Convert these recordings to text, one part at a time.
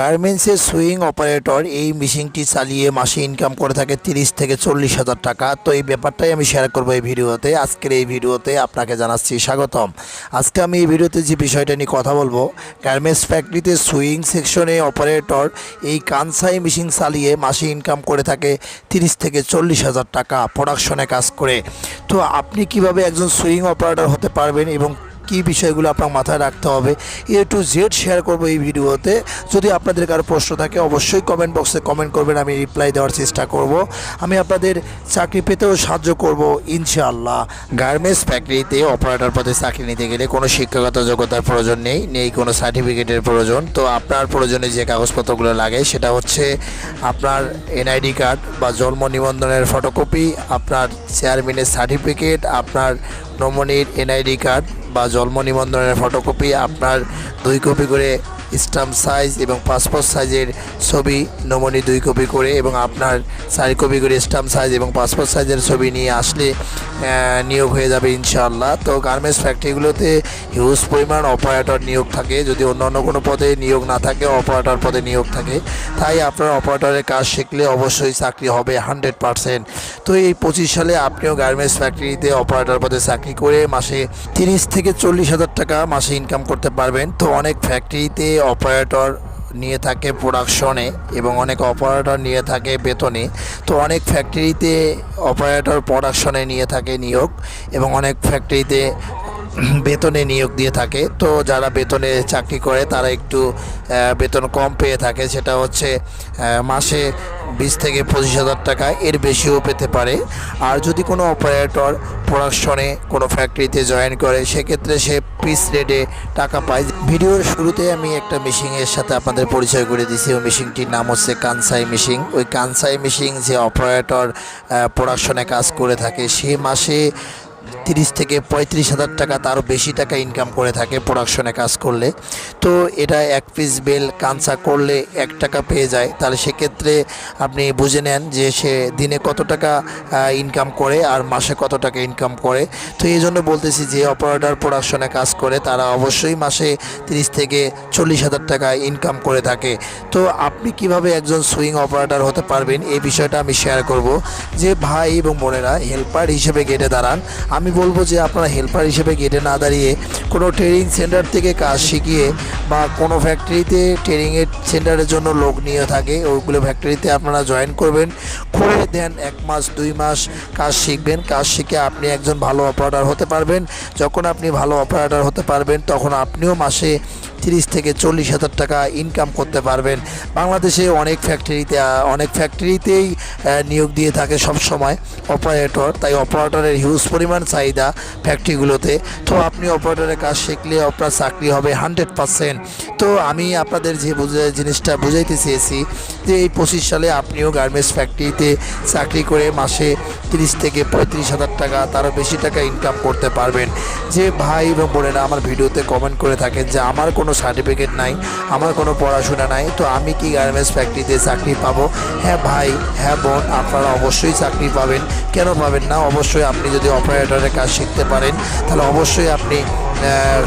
গার্মেন্টসের swing operator এই মেশিনটি চালিয়ে মাসে ইনকাম করে থাকে তিরিশ থেকে চল্লিশ হাজার টাকা। তো এই ব্যাপারটাই আমি শেয়ার করব এই ভিডিওতে। আজকের এই ভিডিওতে আপনাকে জানাচ্ছি স্বাগতম। আজকে আমি এই ভিডিওতে যে বিষয়টা নিয়ে কথা বলব, গার্মেন্টস ফ্যাক্টরিতে সুইং সেকশনে অপারেটর এই কানসাই মেশিন চালিয়ে মাসে ইনকাম করে থাকে তিরিশ থেকে চল্লিশ হাজার টাকা প্রোডাকশনে কাজ করে। তো আপনি কীভাবে একজন সুইং অপারেটর হতে পারবেন এবং কী বিষয়গুলো আপনার মাথায় রাখতে হবে এ টু জেড শেয়ার করব এই ভিডিওতে। যদি আপনাদের কারও প্রশ্ন থাকে, অবশ্যই কমেন্ট বক্সে কমেন্ট করবেন, আমি রিপ্লাই দেওয়ার চেষ্টা করব। আমি আপনাদের চাকরি পেতেও সাহায্য করব, ইনশাআল্লাহ। গার্মেন্টস ফ্যাক্টরিতে অপারেটর পদে চাকরি নিতে গেলে কোনো শিক্ষাগত যোগ্যতার প্রয়োজন নেই নেই কোনো সার্টিফিকেটের প্রয়োজন। তো আপনার প্রয়োজনে যে কাগজপত্রগুলো লাগে, সেটা হচ্ছে আপনার এনআইডি কার্ড বা জন্ম নিবন্ধনের ফটোকপি আপনার চেয়ারম্যানের সার্টিফিকেট আপনার নমনির এনআইডি কার্ড বা জন্ম নিবন্ধনের ফটোকপি আপনার দুই কপি করে স্টাম্প সাইজ এবং পাসপোর্ট সাইজের ছবি নমনি দুই কপি করে এবং আপনার চার কপি করে স্টাম্প সাইজ এবং পাসপোর্ট সাইজের ছবি নিয়ে আসলে নিয়োগ হয়ে যাবে ইনশাআল্লাহ। তো গার্মেন্টস ফ্যাক্টরিগুলোতে হিউজ পরিমাণ অপারেটর নিয়োগ থাকে। যদি অন্য অন্য কোনো পদে নিয়োগ না থাকে অপারেটর পদে নিয়োগ থাকে। তাই আপনার অপারেটরের কাজ শিখলে অবশ্যই চাকরি হবে হান্ড্রেড পারসেন্ট তো এই পঁচিশ সালে আপনিও গার্মেন্টস ফ্যাক্টরিতে অপারেটর পদে চাকরি করে মাসে তিরিশ থেকে চল্লিশ হাজার টাকা মাসে ইনকাম করতে পারবেন। তো অনেক ফ্যাক্টরিতে অপারেটর নিয়ে থাকে প্রোডাকশনে এবং অনেক অপারেটর নিয়ে থাকে বেতনে। তো অনেক ফ্যাক্টরিতে অপারেটর প্রোডাকশনে নিয়ে থাকে নিয়োগ এবং অনেক ফ্যাক্টরিতে বেতনে নিয়োগ দিয়ে থাকে। তো যারা বেতনে চাকরি করে, তারা একটু বেতন কম পেয়ে থাকে। সেটা হচ্ছে মাসে বিশ থেকে পঁচিশ হাজার টাকা, এর বেশিও পেতে পারে। আর যদি কোনো অপারেটর প্রোডাকশনে কোনো ফ্যাক্টরিতে জয়েন করে, সেক্ষেত্রে সে পিস রেটে টাকা পায়। ভিডিওর শুরুতে আমি একটা মেশিনের সাথে আপনাদের পরিচয় করে দিয়েছি। ওই মেশিনটির নাম হচ্ছে কানসাই মেশিন। ওই কানসাই মেশিন যে অপারেটর প্রোডাকশনে কাজ করে থাকে, সে মাসে তিরিশ থেকে পঁয়ত্রিশ হাজার টাকা তারও বেশি টাকা ইনকাম করে থাকে প্রোডাকশনে কাজ করলে। তো এটা এক পিস বেল কাঁচা করলে এক টাকা পেয়ে যায়। তাহলে সেক্ষেত্রে আপনি বুঝে নেন যে সে দিনে কত টাকা ইনকাম করে আর মাসে কত টাকা ইনকাম করে। তো এই জন্য বলতেছি যে অপারেটর প্রোডাকশনে কাজ করে, তারা অবশ্যই মাসে তিরিশ থেকে চল্লিশ হাজার টাকা ইনকাম করে থাকে। তো আপনি কীভাবে একজন সুইং অপারেটর হতে পারবেন? এই বিষয়টা আমি শেয়ার করব। যে ভাই এবং বোনেরা হেল্পার হিসেবে গেটে দাঁড়ান। আমি বলব যে আপনারা হেল্পার হিসেবে গেটে না দাঁড়িয়ে কোনো ট্রেনিং সেন্টার থেকে কাজ শিখিয়ে বা কোনো ফ্যাক্টরিতে ট্রেনিংয়ের সেন্টারের জন্য লোক নিয়ে থাকে, ওইগুলো ফ্যাক্টরিতে আপনারা জয়েন করবেন। করে দেন এক মাস, দুই মাস কাজ শিখবেন। কাজ শিখে আপনি একজন ভালো অপারেটার হতে পারবেন। যখন আপনি ভালো অপারেটার হতে পারবেন, তখন আপনিও মাসে তিরিশ থেকে চল্লিশ হাজার টাকা ইনকাম করতে পারবেন। বাংলাদেশে অনেক ফ্যাক্টরিতে অনেক ফ্যাক্টরিতেই নিয়োগ দিয়ে থাকে সব সময় অপারেটর তাই অপারেটরের হিউজ পরিমাণ চাহিদা ফ্যাক্টরিগুলোতে তো আপনি অপারেটরের কাজ শিখলে আপনার চাকরি হবে হান্ড্রেড পারসেন্ট তো আমি আপনাদের যে বুঝে, জিনিসটা বুঝাইতে চেয়েছি যে এই পঁচিশ সালে আপনিও গার্মেন্টস ফ্যাক্টরিতে চাকরি করে মাসে তিরিশ থেকে পঁয়ত্রিশ হাজার টাকা, তারও বেশি টাকা ইনকাম করতে পারবেন। যে ভাই এবং বোনেরা আমার ভিডিওতে কমেন্ট করে থাকেন যে, আমার কোনো সার্টিফিকেট নাই, আমার কোনো পড়াশোনা নাই, তো আমি কি গার্মেন্টস ফ্যাক্টরিতে চাকরি পাবো? হ্যাঁ ভাই হ্যাঁ বোন, আপনারা অবশ্যই চাকরি পাবেন। কেন পাবেন না? অবশ্যই আপনি যদি অপারেটরের কাজ শিখতে পারেন, তাহলে অবশ্যই আপনি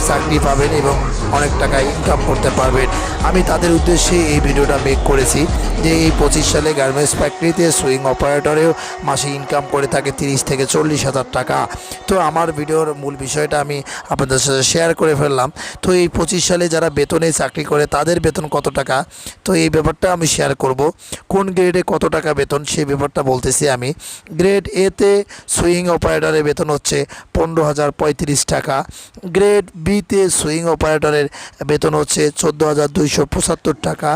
চাকরি পাবেন এবং অনেক টাকা ইনকাম করতে পারবেন। আমি তাদের উদ্দেশ্যে এই ভিডিওটা মেক করেছি যে এই পঁচিশ সালে গার্মেন্টস ফ্যাক্টরিতে সুইং অপারেটরেও মাসে ইনকাম করে থাকে তিরিশ থেকে চল্লিশ হাজার টাকা। তো আমার ভিডিওর মূল বিষয়টা আমি আপনাদের সাথে শেয়ার করে ফেললাম। তো এই পঁচিশ সালে যারা বেতনে চাকরি করে, তাদের বেতন কত টাকা? তো এই ব্যাপারটা আমি শেয়ার করব। কোন গ্রেডে কত টাকা বেতন, সেই ব্যাপারটা বলতেছি আমি। গ্রেড এতে সুইং অপারেটরের বেতন হচ্ছে পনেরো হাজার পঁয়ত্রিশ টাকা। গ্রেড বিতে সুইং অপারেটরের বেতন হচ্ছে চোদ্দ হাজার দুইশো পঁচাত্তর টাকা।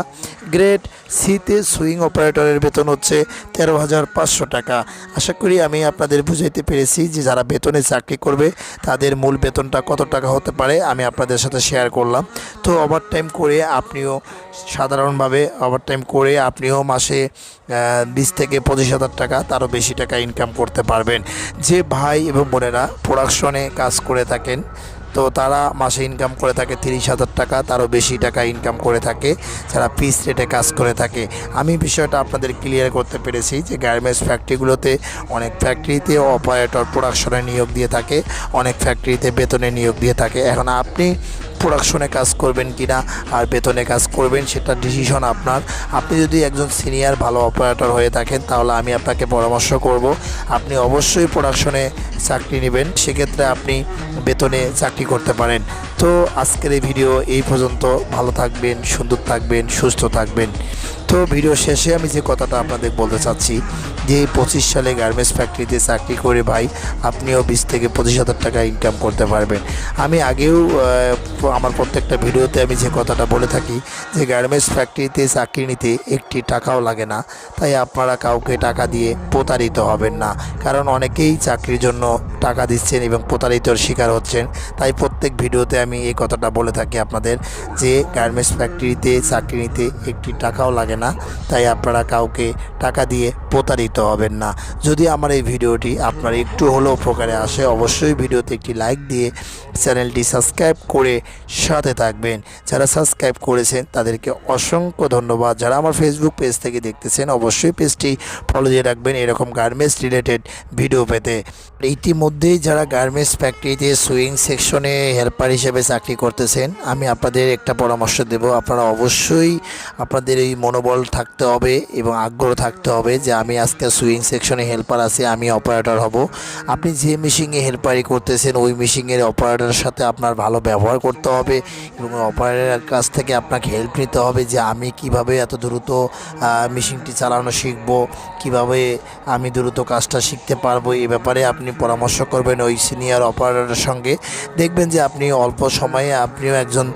গ্রেড সিতে সুইং অপারেটরের বেতন হচ্ছে তেরো হাজার পাঁচশো টাকা। আশা করি আমি আপনাদের বুঝাইতে পেরেছি যে যারা বেতনে চাকরি করবে, তাদের মূল বেতনটা কত টাকা হতে পারে আমি আপনাদের সাথে শেয়ার করলাম। তো ওভারটাইম করে আপনিও সাধারণভাবে ওভারটাইম করে আপনিও মাসে বিশ থেকে পঁচিশ হাজার টাকা, তারও বেশি টাকা ইনকাম করতে পারবেন। যে ভাই এবং বোনেরা প্রোডাকশনে কাজ করে থাকেন তো তারা মাসে ইনকাম করে থাকে তিরিশ হাজার টাকা, তারও বেশি টাকা ইনকাম করে থাকে যারা পিস রেটে কাজ করে থাকে। আমি বিষয়টা আপনাদের ক্লিয়ার করতে পেরেছি যে গার্মেন্টস ফ্যাক্টরিগুলোতে অনেক ফ্যাক্টরিতে অপারেটর প্রোডাকশনে নিয়োগ দিয়ে থাকে, অনেক ফ্যাক্টরিতে বেতনে নিয়োগ দিয়ে থাকে। এখন আপনি প্রোডাকশনে কাজ করবেন কিনা আর বেতনে কাজ করবেন সেটা ডিসিশন আপনার। আপনি যদি একজন সিনিয়র ভালো অপারেটর হয়ে থাকেন, তাহলে আমি আপনাকে পরামর্শ করব। আপনি অবশ্যই প্রোডাকশনে চাকরি নেবেন, সেক্ষেত্রে আপনি বেতনে চাকরি করতে পারেন। তো আজকের এই ভিডিও এই পর্যন্ত। ভালো থাকবেন, সুন্দর থাকবেন, সুস্থ থাকবেন। তো ভিডিও শেষে আমি যে কথাটা আপনাদের বলতে চাচ্ছি, যে পঁচিশ সালে গার্মেন্টস ফ্যাক্টরিতে চাকরি করে ভাই, আপনিও বিশ থেকে পঁচিশ হাজার টাকা ইনকাম করতে পারবেন। আমি আগেও আমার প্রত্যেকটা ভিডিওতে আমি যে কথাটা বলে থাকি যে গার্মেন্টস ফ্যাক্টরিতে চাকরি নিতে একটি টাকাও লাগে না। তাই আপনারা কাউকে টাকা দিয়ে প্রতারিত হবেন না। কারণ অনেকেই চাকরির জন্য টাকা দিচ্ছেন এবং প্রতারিতর শিকার হচ্ছেন। তাই প্রত্যেক ভিডিওতে আমি এই কথাটা বলে থাকি আপনাদের যে গার্মেন্টস ফ্যাক্টরিতে চাকরি নিতে একটি টাকাও লাগে না, তাই আপনারা কাউকে টাকা দিয়ে প্রতারিত হবেন না। যদি আমার এই ভিডিওটি আপনার একটু হলেও উপকারে আসে, অবশ্যই ভিডিওতে একটি লাইক দিয়ে চ্যানেলটি সাবস্ক্রাইব করে সাথে থাকবেন। যারা সাবস্ক্রাইব করেছেন, তাদেরকে অসংখ্য ধন্যবাদ। যারা আমার ফেসবুক পেজ থেকে দেখতেছেন, অবশ্যই পেজটি ফলো দিয়ে রাখবেন এরকম গার্মেন্টস রিলেটেড ভিডিও পেতে। ইতিমধ্যেই যারা গার্মেন্টস ফ্যাক্টরিতে সুইং সেকশনে হেল্পার হিসেবে চাকরি করতেছেন, আমি আপনাদের একটা পরামর্শ দেব। আপনারা অবশ্যই আপনাদের এই মনোবল থাকতে হবে এবং আগ্রহ থাকতে হবে যে আমি আজকে সুইং সেকশনে হেল্পার আছি, আমি অপারেটর হব। আপনি যে মেশিনে হেল্পারি করতেছেন, ওই মেশিনের অপারেটরের সাথে আপনার ভালো ব্যবহার করতে হবে এবং অপারেটরের কাছ থেকে আপনাকে হেল্প নিতে হবে যে আমি কীভাবে এত দ্রুত মেশিনটি চালানো শিখব, কীভাবে আমি দ্রুত কাজটা শিখতে পারব। এ ব্যাপারে আপনি পরামর্শ করবেন ওই সিনিয়র অপারেটরের সঙ্গে। দেখবেন যে আপনি অল্প সময়ে আপনিও একজন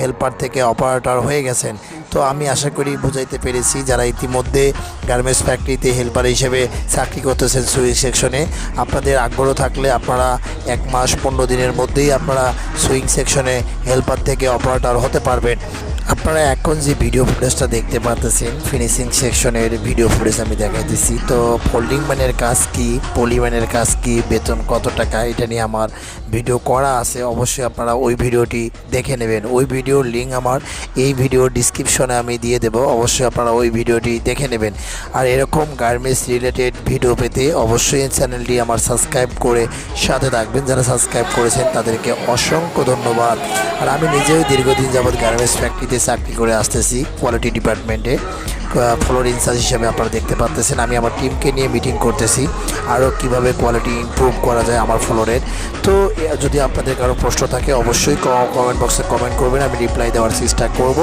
হেল্পার থেকে অপারেটর হয়ে গেছেন। তো আমি আশা করি বুঝাইতে পেরেছি যারা ইতিমধ্যে গার্মেন্টস ফ্যাক্টরিতে হেল্পার হিসেবে চাকরি করতেছেন সুইং সেকশনে আপনাদের আগ্রহ থাকলে আপনারা এক মাস পনেরো দিনের মধ্যেই আপনারা সুইং সেকশনে হেল্পার থেকে অপারেটর হতে পারবেন। আপনারা এখন যে ভিডিও ফুটেজটা দেখতে পাচ্ছেন ফিনিশিং সেকশনের ভিডিও ফুটেজ আমি দেখাইতেছি। তো ফোল্ডিং ম্যানের কাজ কি? পলিম্যানের কাজ কি? বেতন কত টাকা? এটা নিয়ে আমার ভিডিও করা আছে। অবশ্যই আপনারা ওই ভিডিওটি দেখে নেবেন। ওই ভিডিওর লিঙ্ক আমার এই ভিডিও ডিসক্রিপশনে আমি দিয়ে দেবো। অবশ্যই আপনারা ওই ভিডিওটি দেখে নেবেন। আর এরকম গার্মেন্টস রিলেটেড ভিডিও পেতে অবশ্যই চ্যানেলটি আমার সাবস্ক্রাইব করে সাথে থাকবেন। যারা সাবস্ক্রাইব করেছেন, তাদেরকে অসংখ্য ধন্যবাদ। আর আমি নিজেও দীর্ঘদিন যাবৎ গার্মেন্টস ফ্যাক্টরিতে চাকরি করে আসতেছি কোয়ালিটি ডিপার্টমেন্টে ফ্লোর ইনচার্জ হিসেবে আপনারা দেখতে পাচ্তেছেন আমি আমার টিমকে নিয়ে মিটিং করতেছি। আরও কীভাবে কোয়ালিটি ইমপ্রুভ করা যায় আমার ফ্লোরের তো যদি আপনাদের কারও প্রশ্ন থাকে, অবশ্যই কমেন্ট বক্সে কমেন্ট করবেন, আমি রিপ্লাই দেওয়ার চেষ্টা করব।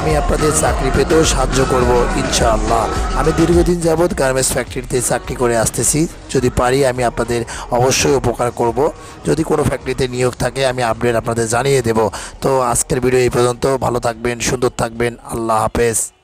আমি আপনাদের চাকরি পেতেও সাহায্য করব, ইনশাআল্লাহ। আমি দীর্ঘদিন যাবৎ গার্মেন্টস ফ্যাক্টরিতে চাকরি করে আসতেছি। যদি পারি, আমি আপনাদের অবশ্যই উপকার করব। যদি কোনো ফ্যাক্টরিতে নিয়োগ থাকে, আমি আপডেট আপনাদের জানিয়ে দেব। তো আজকের ভিডিও এই পর্যন্ত। ভালো থাকবেন, সুন্দর থাকবেন। আল্লাহ হাফেজ।